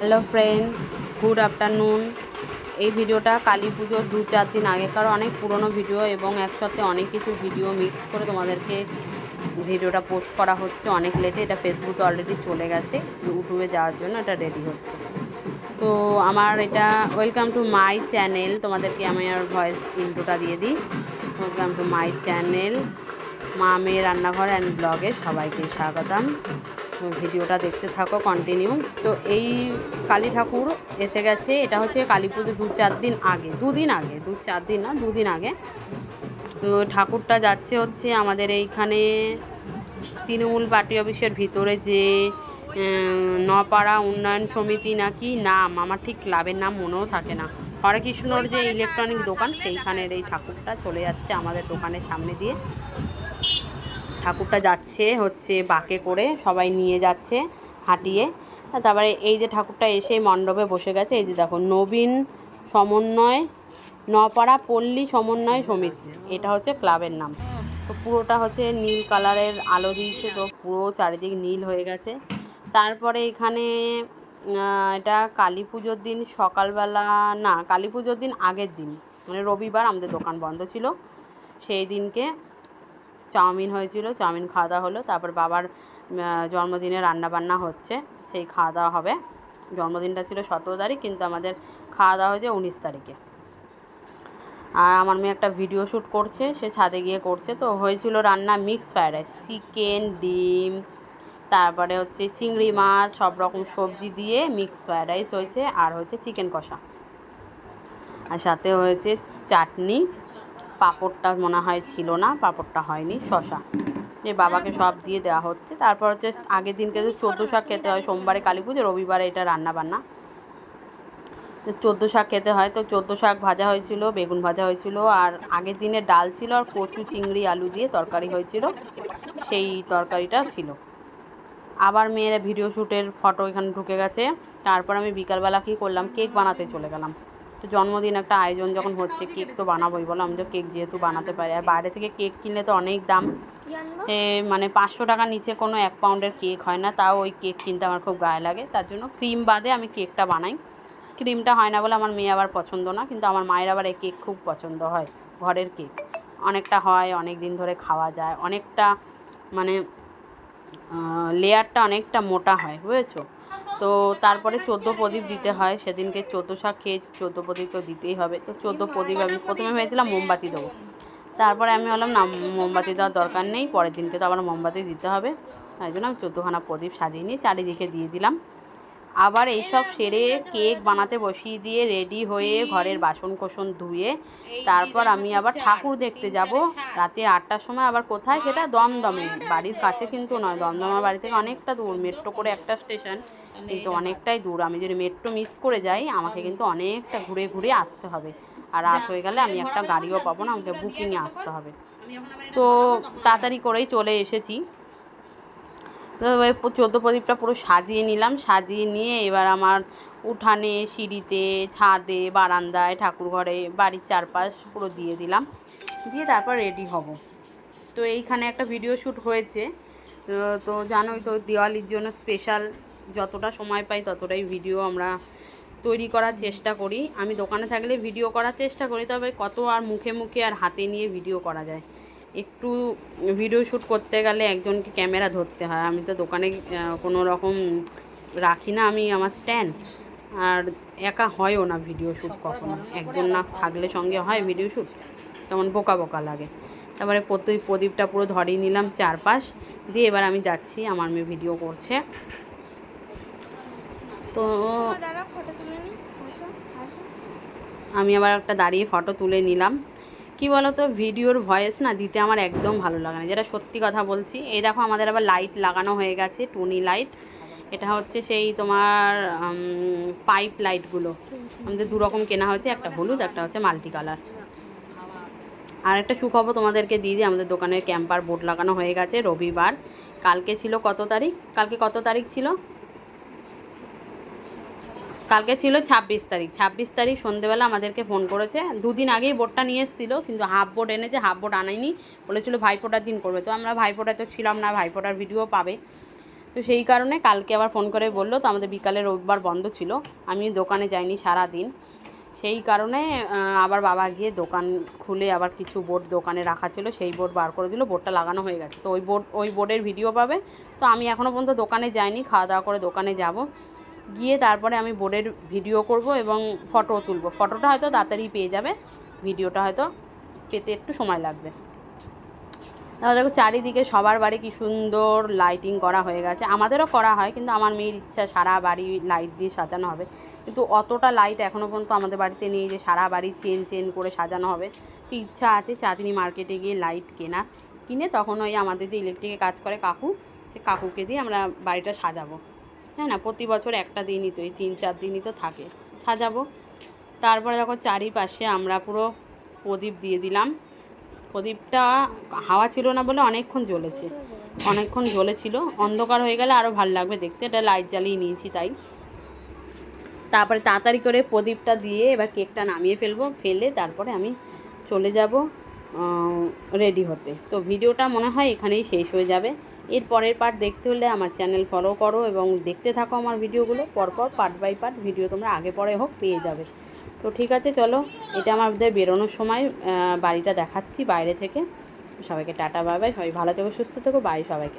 Hello friend good afternoon এই ভিডিওটা কালী পুজোর দু চার দিন আগেকার অনেক পুরনো ভিডিও এবং একসাথে অনেক কিছু ভিডিও মিক্স করে তোমাদেরকে ভিডিওটা পোস্ট করা হচ্ছে। অনেক লেটে এটা ফেসবুকে অলরেডি চলে গেছে। ইউটিউবে যাওয়ার জন্য এটা রেডি হচ্ছে। তো আমার এটা ওয়েলকাম টু মাই চ্যানেল তোমাদেরকে আমি আর ভয়েস ইন্ট্রোটা দিয়ে দিই। ওয়েলকাম টু মাই চ্যানেল মা মেয়ে রান্নাঘর অ্যান্ড ব্লগে সবাইকে স্বাগতম। ভিডিওটা দেখতে থাকো কন্টিনিউ তো এই কালী ঠাকুর এসে গেছে, এটা হচ্ছে কালী পুজো দু চার দিন আগে দুদিন আগে, দু চার দিন না দুদিন আগে। তো ঠাকুরটা যাচ্ছে হচ্ছে আমাদের এইখানে তৃণমূল পার্টি অফিসের ভিতরে যে নপাড়া উন্নয়ন সমিতি নাকি নাম, আমার ঠিক ক্লাবের নাম মনেও থাকে না। হরে কৃষ্ণর যে ইলেকট্রনিক দোকান, সেইখানের এই ঠাকুরটা চলে যাচ্ছে আমাদের দোকানের সামনে দিয়ে। ঠাকুরটা যাচ্ছে হচ্ছে বাঁকে করে, সবাই নিয়ে যাচ্ছে হাঁটিয়ে। তারপরে এই যে ঠাকুরটা এসে মণ্ডপে বসে গেছে, এই যে দেখো নবীন সমন্বয় নপাড়া পল্লী সমন্বয় সমিতি, এটা হচ্ছে ক্লাবের নাম। তো পুরোটা হচ্ছে নীল কালারের আলো দিয়েছে তো পুরো চারিদিক নীল হয়ে গেছে। তারপরে এখানে এটা কালী পুজোর দিন সকালবেলা, না, কালী পুজোর দিন আগের দিন মানে রবিবার আমাদের দোকান বন্ধ ছিল। সেই দিনকে চাউমিন হয়েছিল, চাউমিন খাওয়া দাওয়া হলো, তারপর বাবার জন্মদিনে রান্না বান্না হচ্ছে, সেই খাওয়া দাওয়া হবে। জন্মদিনটা ছিল সতেরো তারিখ, কিন্তু আমাদের খাওয়া দাওয়া হয়েছে উনিশ তারিখে। আর আমার মেয়ে একটা ভিডিও শ্যুট করছে, সে ছাদে গিয়ে করছে, তো হয়েছিল রান্না মিক্স ফ্রায়েড রাইস, চিকেন, ডিম, তারপরে হচ্ছে চিংড়ি মাছ, সব রকম সবজি দিয়ে মিক্স ফ্রায়েড রাইস হয়েছে, আর হয়েছে চিকেন কষা। আর সাথে হয়েছে চাটনি। পাঁপড়টা মনে হয় ছিল না, পাঁপড়টা হয়নি, শশা। যে বাবাকে সব দিয়ে দেওয়া হচ্ছে। তারপর হচ্ছে আগের দিনকে তো চোদ্দ শাক খেতে হয়, সোমবারে কালী পুজো, রবিবারে এটা রান্না বান্না তো চোদ্দ শাক খেতে হয়, তো চোদ্দ শাক ভাজা হয়েছিল, বেগুন ভাজা হয়েছিল, আর আগের দিনে ডাল ছিল আর কচু, চিংড়ি, আলু দিয়ে তরকারি হয়েছিল। সেই তরকারিটা ছিল। আবার মেয়েরা ভিডিও শ্যুটের ফটো এখানে ঢুকে গেছে। তারপর আমি বিকালবেলা কী করলাম, কেক বানাতে চলে গেলাম। তো জন্মদিন একটা আয়োজন যখন হচ্ছে কেক তো বানাবোই। বলো আমি তো কেক যেহেতু বানাতে পারি। আর বাইরে থেকে কেক কিনলে তো অনেক দাম। এ, মানে পাঁচশো টাকার নিচে কোনো এক পাউন্ডের কেক হয় না। তাও ওই কেক কিনতে আমার খুব গায়ে লাগে। তার জন্য ক্রিম বাদে আমি কেকটা বানাই। ক্রিমটা হয় না বলে আমার মেয়ে আবার পছন্দ না কিন্তু আমার মায়ের আবার এই কেক খুব পছন্দ হয় ঘরের কেক। অনেকটা হয় অনেক দিন ধরে খাওয়া যায়। অনেকটা মানে লেয়ারটা অনেকটা মোটা হয় বুঝেছ? তো তারপরে চোদ্দ প্রদীপ দিতে হয়। সেদিনকে চোদ্দ শাক খেয়ে চোদ্দ প্রদীপ তো দিতেই হবে। তো চোদ্দ প্রদীপ আমি প্রথমে ভেবেছিলাম মোমবাতি দেবো। তারপরে আমি বললাম না, মোমবাতি দেওয়ার দরকার নেই। পরের দিনকে তো আবার মোমবাতি দিতে হবে। তাই জন্য আমি চোদ্দোখানা প্রদীপ সাজিয়ে নিয়ে চারিদিকে দিয়ে দিলাম। আবার এইসব সেরে কেক বানাতে বসিয়ে দিয়ে রেডি হয়ে ঘরের বাসন কোসন ধুয়ে তারপর আমি আবার ঠাকুর দেখতে যাব। রাতে আটটার সময় আবার কোথায়? সেটা দমদমে। বাড়ির কাছে কিন্তু নয়। দমদমার বাড়ি থেকে অনেকটা দূর। মেট্রো করে একটা স্টেশন। কিন্তু অনেকটাই দূর। আমি যদি মেট্রো মিস করে যাই আমাকে কিন্তু অনেকটা ঘুরে ঘুরে আসতে হবে। আর রাত হয়ে গেলে আমি একটা গাড়িও পাবো না। আমাকে বুকিংয়ে আসতে হবে। তো তাড়াতাড়ি করেই চলে এসেছি। তো ওই চোদ্দ প্রদীপটা পুরো সাজিয়ে নিলাম। সাজিয়ে নিয়ে এবার আমার উঠানে, সিঁড়িতে, ছাদে, বারান্দায় ঠাকুর ঘরে বাড়ির চারপাশ পুরো দিয়ে দিলাম। দিয়ে তারপর রেডি হব। তো এইখানে একটা ভিডিও শ্যুট হয়েছে। তো জানোই তো দিওয়ালির জন্য স্পেশাল যতটা সময় পাই ততটাই ভিডিও আমরা তৈরি করার চেষ্টা করি। আমি দোকানে থাকলে ভিডিও করার চেষ্টা করি, তবে কত আর মুখে মুখে আর হাতে নিয়ে ভিডিও করা যায়। একটু ভিডিও শ্যুট করতে গেলে একজনকে ক্যামেরা ধরতে হয়। আমি তো দোকানে কোনো রকম রাখি না আমি আমার স্ট্যান্ড আর একা হয়ও না ভিডিও শ্যুট কখনো। একজন না থাকলে সঙ্গে হয় ভিডিও শ্যুট তেমন বোকা বোকা লাগে। তারপরে প্রতি প্রদীপটা পুরো ধরিয়ে নিলাম চারপাশ। দিয়ে এবার আমি যাচ্ছি আমার মেয়ে ভিডিও করছে। তো আমি আবার একটা দাঁড়িয়ে ফটো তুলে নিলাম। কি বলতো, ভিডিওর ভয়েস না দিতে আমার একদম ভালো লাগে না। যেটা সত্যি কথা বলছি, এই দেখো আমাদের আবার লাইট লাগানো হয়ে গেছে, টুনি লাইট এটা হচ্ছে সেই তোমার পাইপ লাইটগুলো আমাদের দু রকম কেনা হয়েছে, একটা হলুদ, একটা হচ্ছে মাল্টি কালার আর একটা সুখবর তোমাদেরকে দিয়ে দিই, আমাদের দোকানের ক্যাম্পার বোর্ড লাগানো হয়ে গেছে, রবিবার। কালকে ছিল কত তারিখ? কালকে কত তারিখ ছিল? কালকে ছিল ছাব্বিশ তারিখ। ছাব্বিশ তারিখ সন্ধেবেলা আমাদেরকে ফোন করেছে। দুদিন আগেই বোর্ডটা নিয়ে এসেছিল, কিন্তু হাফ বোর্ড এনেছে, হাফ বোর্ড আনায়নি বলেছিল ভাইফোঁটার দিন করবে। তো আমরা ভাইফোঁটায় তো ছিলাম না, ভাইফোঁটার ভিডিও পাবে। তো সেই কারণে কালকে আবার ফোন করে বলল, তো আমাদের বিকালে রোববার বন্ধ ছিল। আমি দোকানে যাইনি সারা দিন সেই কারণে আবার বাবা গিয়ে দোকান খুলে আবার কিছু বোর্ড দোকানে রাখা ছিল। সেই বোর্ড বার করে দিল বোর্ডটা লাগানো হয়ে গেছে। তো ওই বোর্ড ওই বোর্ডের ভিডিও পাবে। তো আমি এখনও পর্যন্ত দোকানে যাইনি, খাওয়া দাওয়া করে দোকানে যাব। গিয়ে তারপরে আমি বোর্ডের ভিডিও করব এবং ফটো তুলবো। ফটোটা হয়তো তাড়াতাড়ি পেয়ে যাবে, ভিডিওটা হয়তো পেতে একটু সময় লাগবে। তাহলে দেখো চারিদিকে সবার বাড়ি কি সুন্দর লাইটিং করা হয়ে গেছে। আমাদেরও করা হয়, কিন্তু আমার মেয়ের ইচ্ছা সারা বাড়ি লাইট দিয়ে সাজানো হবে। কিন্তু অতটা লাইট এখনও পর্যন্ত আমাদের বাড়িতে নেই যে সারা বাড়ি চেন চেন করে সাজানো হবে। কি ইচ্ছা আছে চাঁদনি মার্কেটে গিয়ে লাইট কেনা। কিনে তখন ওই আমাদের যে ইলেকট্রিকে কাজ করে কাকু, সে কাকুকে দিয়ে আমরা বাড়িটা সাজাবো। হ্যাঁ না, প্রতি বছর একটা দিনই তো, এই তিন চার দিনই তো থাকে। সাজাবো। তারপরে দেখো চারিপাশে আমরা পুরো প্রদীপ দিয়ে দিলাম। প্রদীপটা হাওয়া ছিল না বলে অনেকক্ষণ জ্বলেছে। অনেকক্ষণ জ্বলেছিল। অন্ধকার হয়ে গেলে আরও ভালো লাগবে দেখতে। এটা লাইট জ্বালিয়ে নিয়েছি তাই। তারপরে তাড়াতাড়ি করে প্রদীপটা দিয়ে এবার কেকটা নামিয়ে ফেলব। ফেলে তারপরে আমি চলে যাব রেডি হতে। তো ভিডিওটা মনে হয় এখানেই শেষ হয়ে যাবে। এর পরের পার্ট দেখতে হলে আমার চ্যানেল ফলো করো এবং দেখতে থাকো আমার ভিডিওগুলো পরপর পার্ট বাই পার্ট ভিডিও তোমরা আগে পরে হোক পেয়ে যাবে। তো ঠিক আছে, চলো, এটা আমাদের বেরোনোর সময় বাড়িটা দেখাচ্ছি বাইরে থেকে। সবাইকে টাটা বাই বাই সবাই ভালো থেকো, সুস্থ থেকো বাই সবাইকে।